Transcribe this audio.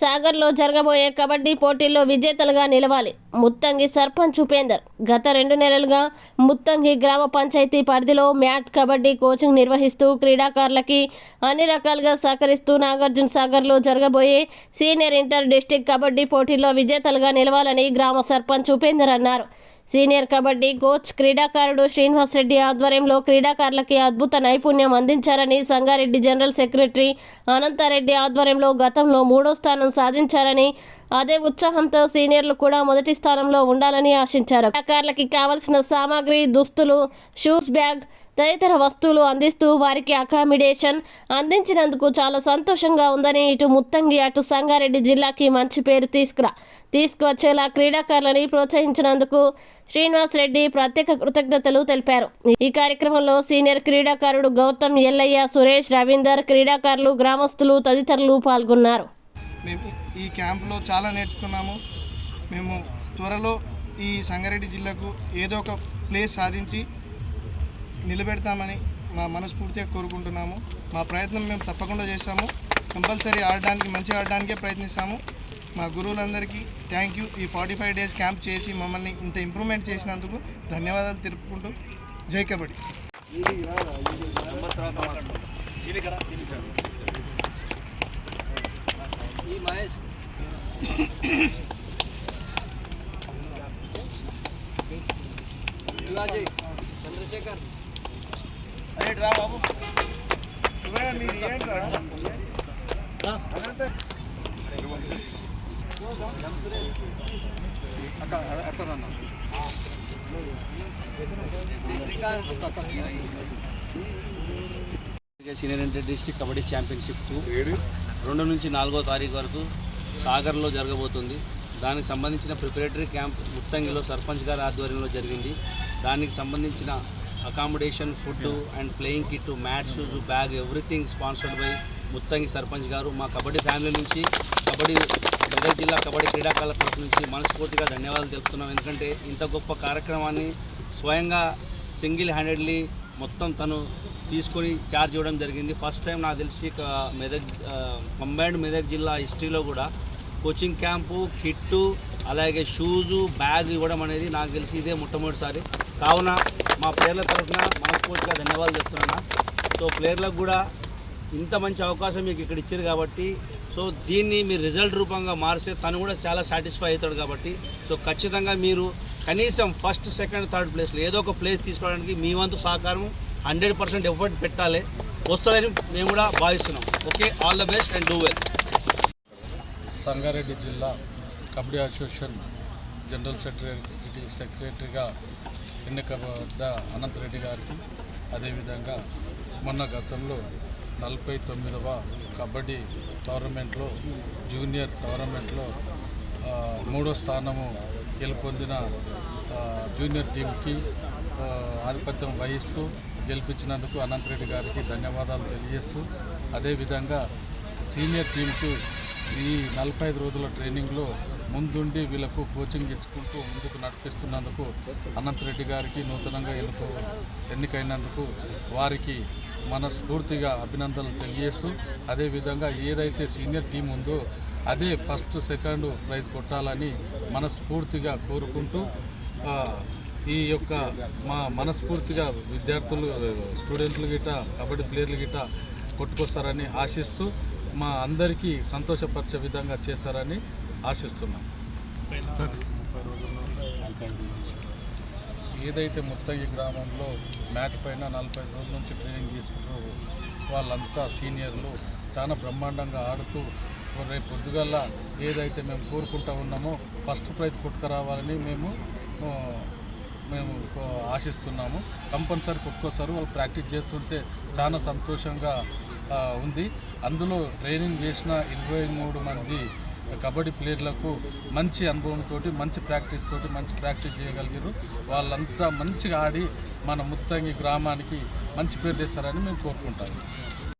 సాగర్లో జరగబోయే కబడ్డీ పోటీల్లో విజేతలుగా నిలవాలి. ముత్తంగి సర్పంచ్ ఉపేందర్. గత రెండు నెలలుగా ముత్తంగి గ్రామ పంచాయతీ పరిధిలో మ్యాట్ కబడ్డీ కోచింగ్ నిర్వహిస్తూ క్రీడాకారులకి అన్ని రకాలుగా సహకరిస్తూ నాగార్జున సాగర్లో జరగబోయే సీనియర్ ఇంటర్ డిస్టిక్ కబడ్డీ పోటీల్లో విజేతలుగా నిలవాలని గ్రామ సర్పంచ్ ఉపేందర్ అన్నారు. సీనియర్ కబడ్డీ కోచ్ క్రీడాకారుడు శ్రీనివాస్ రెడ్డి ఆధ్వర్యంలో క్రీడాకారులకి అద్భుత నైపుణ్యం అందించారని సంగారెడ్డి జనరల్ సెక్రటరీ అనంతారెడ్డి ఆధ్వర్యంలో గతంలో మూడో స్థానం సాధించారని అదే ఉత్సాహంతో సీనియర్లు కూడా మొదటి స్థానంలో ఉండాలని ఆశించారు. క్రీడాకారులకి కావలసిన సామాగ్రి దుస్తులు షూస్ బ్యాగ్ తదితర వస్తువులు అందిస్తూ వారికి అకామిడేషన్ అందించినందుకు చాలా సంతోషంగా ఉందని ఇటు ముత్తంగి అటు సంగారెడ్డి జిల్లాకి మంచి పేరు తీసుకురా తీసుకువచ్చేలా క్రీడాకారులని ప్రోత్సహించినందుకు శ్రీనివాస్ రెడ్డి ప్రత్యేక కృతజ్ఞతలు తెలిపారు. ఈ కార్యక్రమంలో సీనియర్ క్రీడాకారుడు గౌతమ్ ఎల్లయ్య సురేష్ రవీందర్ క్రీడాకారులు గ్రామస్తులు తదితరులు పాల్గొన్నారు. మేము ఈ క్యాంపులో చాలా నేర్చుకున్నాము. మేము త్వరలో ఈ సంగారెడ్డి జిల్లాకు ఏదో ఒక ప్లేస్ సాధించి నిలబెడతామని మా మనస్ఫూర్తిగా కోరుకుంటున్నాము. మా ప్రయత్నం మేము తప్పకుండా చేస్తాము. కంపల్సరీ ఆడడానికి మంచిగా ఆడడానికే ప్రయత్నిస్తాము. మా గురువులందరికీ థ్యాంక్ యూ. ఈ ఫార్టీ ఫైవ్ డేస్ క్యాంప్ చేసి మమ్మల్ని ఇంత ఇంప్రూవ్మెంట్ చేసినందుకు ధన్యవాదాలు తెలుపుకుంటూ జై కబడ్డీ. ఈ మహేష్. చంద్రశేఖర్ రా బాబు senior inter district kabaddi championship రెండు నుంచి నాలుగో తారీఖు వరకు సాగర్లో జరగబోతుంది. దానికి సంబంధించిన ప్రిపరేటరీ క్యాంప్ ముత్తంగిలో సర్పంచ్ గారి ఆధ్వర్యంలో జరిగింది. దానికి సంబంధించిన accommodation food and playing kit mat shoes bag everything sponsored by Muthangi sarpanch గారు. మా కబడ్డీ ఫ్యామిలీ నుంచి కబడ్డీ మెదక్ జిల్లా కబడ్డీ క్రీడాకారుల తరఫు నుంచి మనస్ఫూర్తిగా ధన్యవాదాలు తెలుపుతున్నాం. ఎందుకంటే ఇంత గొప్ప కార్యక్రమాన్ని స్వయంగా సింగిల్ హ్యాండెడ్లీ మొత్తం తను తీసుకొని ఛార్జ్ ఇవ్వడం జరిగింది. ఫస్ట్ టైం నాకు తెలిసి మెదక్ కంబైన్డ్ మెదక్ జిల్లా హిస్టరీలో కూడా కోచింగ్ క్యాంపు కిట్టు అలాగే షూజు బ్యాగ్ ఇవ్వడం అనేది నాకు తెలిసి ఇదే మొట్టమొదటిసారి. కావున మా ప్లేయర్ల తరఫున మనస్ఫూర్తిగా ధన్యవాదాలు చెప్తున్నా సో ప్లేయర్లకు కూడా ఇంత మంచి అవకాశం మీకు ఇక్కడ ఇచ్చారు కాబట్టి సో దీన్ని మీరు రిజల్ట్ రూపంగా మారిస్తే తను కూడా చాలా సాటిస్ఫై అవుతాడు కాబట్టి సో ఖచ్చితంగా మీరు కనీసం ఫస్ట్ సెకండ్ థర్డ్ ప్లేస్లో ఏదో ఒక ప్లేస్ తీసుకోవడానికి మీ వంతు సహకారం హండ్రెడ్ పర్సెంట్ ఎఫర్ట్ పెట్టాలి. వస్తుందని మేము కూడా భావిస్తున్నాం. Okay all the best and do well. Sangareddy జిల్లా కబడ్డీ అసోసియేషన్ జనరల్ సెక్రటరీ సెక్రటరీగా ఎన్నికబడ్డ అనంతరెడ్డి గారికి అదేవిధంగా మొన్న గతంలో నలభై తొమ్మిదవ కబడ్డీ టోర్నమెంట్లో జూనియర్ టోర్నమెంట్లో మూడో స్థానము గెలుపొందిన జూనియర్ టీంకి ఆధిపత్యం వహిస్తూ గెలిపించినందుకు అనంతరెడ్డి గారికి ధన్యవాదాలు తెలియజేస్తూ అదేవిధంగా సీనియర్ టీంకు ఈ నలభై ఐదు రోజుల ట్రైనింగ్లో ముందుండి వీళ్ళకు కోచింగ్ ఇచ్చుకుంటూ ముందుకు నడిపిస్తున్నందుకు అనంతరెడ్డి గారికి నూతనంగా ఎన్నుకో ఎన్నికైనందుకు వారికి మనస్ఫూర్తిగా అభినందనలు తెలియజేస్తూ అదేవిధంగా ఏదైతే సీనియర్ టీం ఉందో అదే ఫస్ట్ సెకండ్ ప్రైజ్ కొట్టాలని మనస్ఫూర్తిగా కోరుకుంటూ ఈ యొక్క మా మనస్ఫూర్తిగా విద్యార్థులు స్టూడెంట్లు గిట కబడ్డీ ప్లేయర్లు గిట కొట్టుకొస్తారని ఆశిస్తూ మా అందరికీ సంతోషపరిచే విధంగా చేస్తారని ఆశిస్తున్నాం. ఏదైతే ముత్తగి గ్రామంలో మ్యాట్ పైన నలభై రోజుల నుంచి ట్రైనింగ్ తీసుకుంటారో వాళ్ళంతా సీనియర్లు చాలా బ్రహ్మాండంగా ఆడుతూ రేపు పొద్దుగల్లా ఏదైతే మేము కోరుకుంటా ఉన్నామో ఫస్ట్ ప్రైజ్ కొట్టుకురావాలని మేము మేము ఆశిస్తున్నాము. కంపల్సరీ కొట్టుకొస్తారు వాళ్ళు ప్రాక్టీస్ చేస్తుంటే చాలా సంతోషంగా ఉంది. అందులో ట్రైనింగ్ చేసిన ఇరవై మూడు మంది కబడ్డీ ప్లేయర్లకు మంచి అనుభవంతో మంచి ప్రాక్టీస్ తోటి మంచి ప్రాక్టీస్ చేయగలిగారు. వాళ్ళంతా మంచిగా ఆడి మన ముత్తంగి గ్రామానికి మంచి పేరు తెస్తారని మేము కోరుకుంటాము.